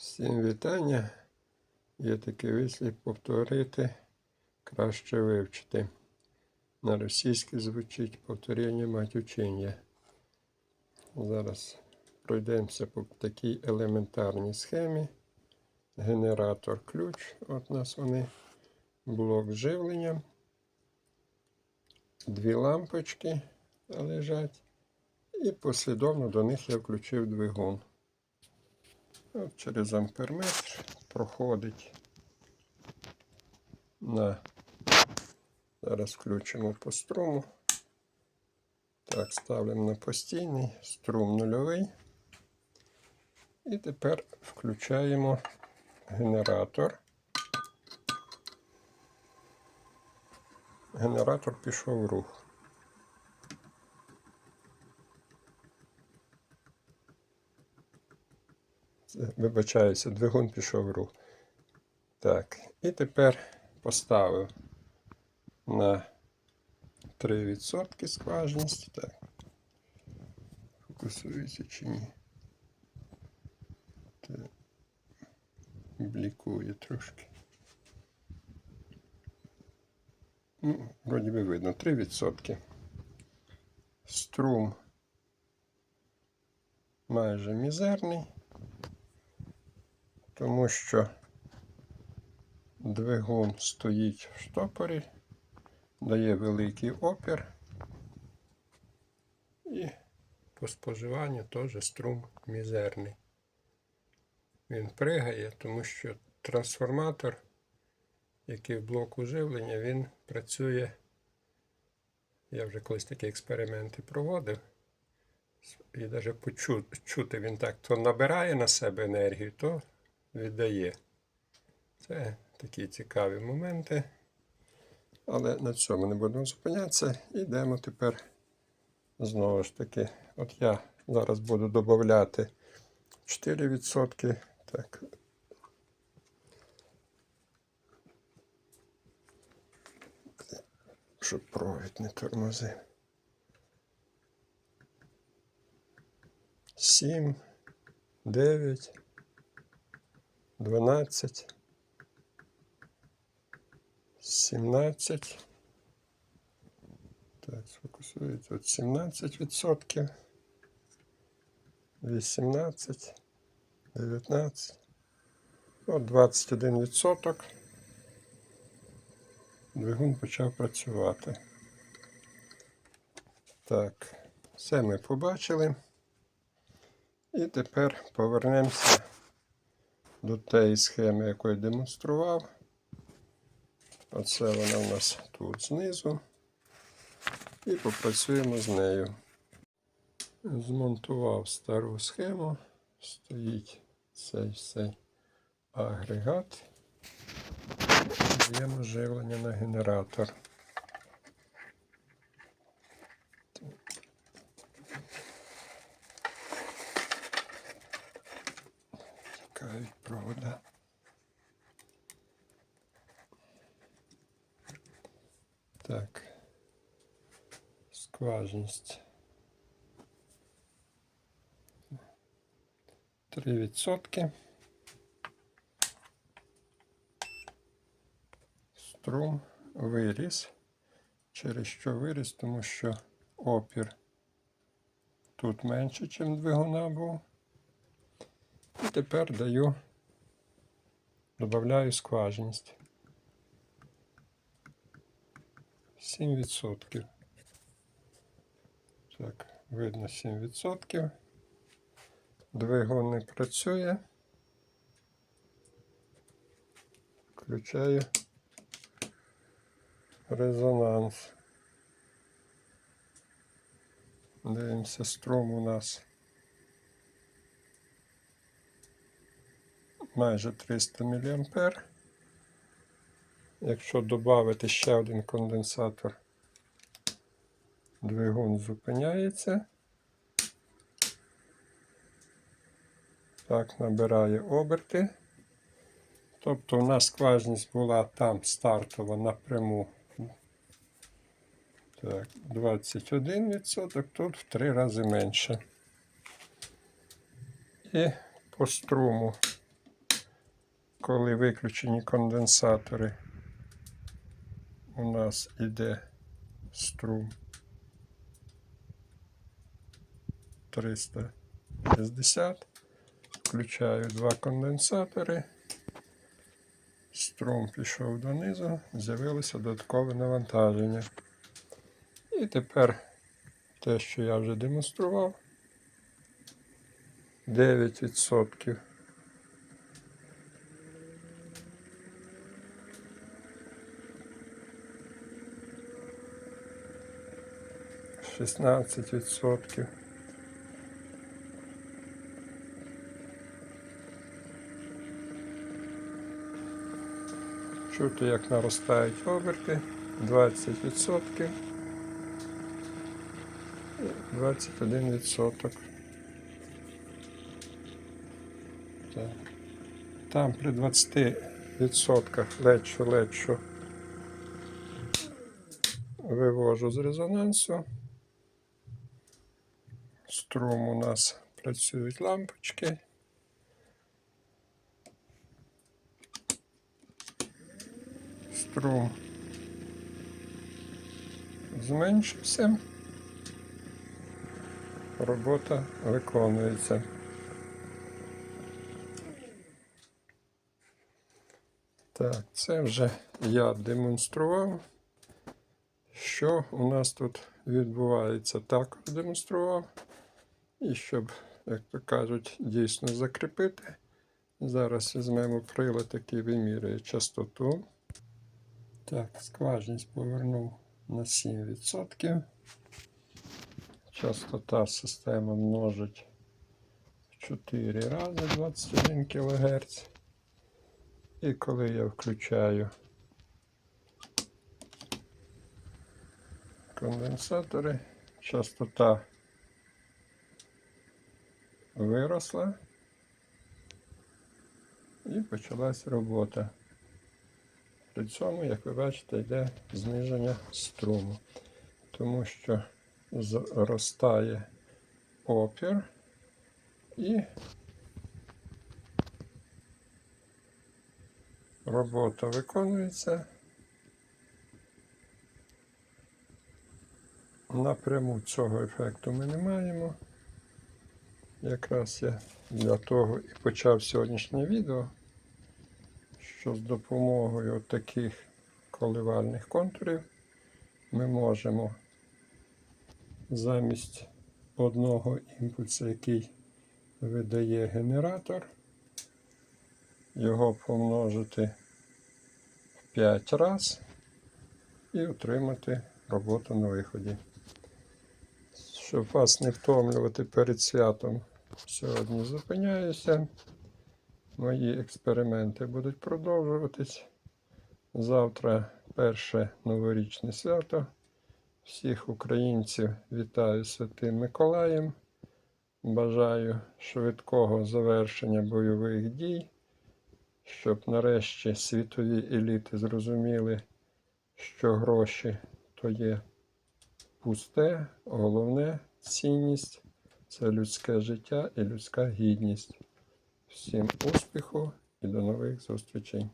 Всім вітання. Є такий вислів повторити, краще вивчити. На російській звучить повторення мать учення. Зараз пройдемося по такій елементарній схемі. Генератор ключ. От у нас вони. Блок живлення. Дві лампочки лежать. І послідовно до них я включив двигун. От через амперметр проходить на. Зараз включимо по струму. Так, ставимо на постійний, струм нульовий. І тепер включаємо генератор. Генератор пішов в рух. Це, Вибачаюся, двигун пішов в рух. Так, і тепер поставив на 3% скважність. Так. Фокусується чи ні? Так. Блікує трошки. Ну, вроді би видно, 3%. Струм майже мізерний, тому що двигун стоїть в штопорі, дає великий опір і по споживанню теж струм мізерний. Він пригає, тому що трансформатор, який в блоку живлення, він працює. Я вже колись такі експерименти проводив. І навіть почути він так то набирає на себе енергію, то віддає. Це такі цікаві моменти. Але на цьому не будемо зупинятися. Йдемо тепер знову ж таки. От я зараз буду додати 4%. Так. Щоб провід не тормозив. 7, 9, 12, 17. Так, сфокусується. От 17 відсотків. 18, 19. От 21 відсоток. Двигун почав працювати. Так, все ми побачили. І тепер повернемося до тієї схеми, яку я демонстрував. Оце вона у нас тут знизу. І попрацюємо з нею. Змонтував стару схему. Стоїть цей цей агрегат. Даємо живлення на генератор. Так. Скважність. 3%. Струм виріс. Через що виріс, тому що опір тут менше, ніж двигуна був. І тепер даю, додаю скважність. 7%. Так, видно 7%. Двигун не працює. Включаю резонанс. Дивимося, струм у нас майже 300 мА. Якщо додати ще один конденсатор, двигун зупиняється. Так, набирає оберти. Тобто у нас скважність була там стартова напряму. Так, 21%, тут в три рази менше. І по струму коли виключені конденсатори, у нас іде струм 360. Включаю два конденсатори. Струм пішов донизу, з'явилося додаткове навантаження. І тепер те, що я вже демонстрував, 9%. Шістнадцять відсотків. Чути, як наростають оберти. 20%. і 21%. Так. Там при 20% лечо лечо вивожу з резонансу. Струм у нас працюють лампочки. Струм зменшився. Робота виконується. Так, це вже я демонстрував. Що у нас тут відбувається, також демонстрував. І щоб, як то кажуть, дійсно закріпити. Зараз візьмемо прилад, який вимірює частоту. Так, скважність повернув на 7%. Частота система множить 4 рази 21 кГц. І коли я включаю конденсатори, частота виросла і почалась робота. При цьому, як ви бачите, йде зниження струму, тому що зростає опір і робота виконується. Напряму цього ефекту ми не маємо. Якраз я для того і почав сьогоднішнє відео, що з допомогою таких коливальних контурів ми можемо замість одного імпульсу, який видає генератор, його помножити в 5 разів і отримати роботу на виході. Щоб вас не втомлювати перед святом, сьогодні зупиняюся. Мої експерименти будуть продовжуватись. Завтра перше новорічне свято. Всіх українців вітаю Святим Миколаєм. Бажаю швидкого завершення бойових дій, щоб нарешті світові еліти зрозуміли, що гроші то є пусте, головне цінність це людське життя і людська гідність. Всім успіху і до нових зустрічей!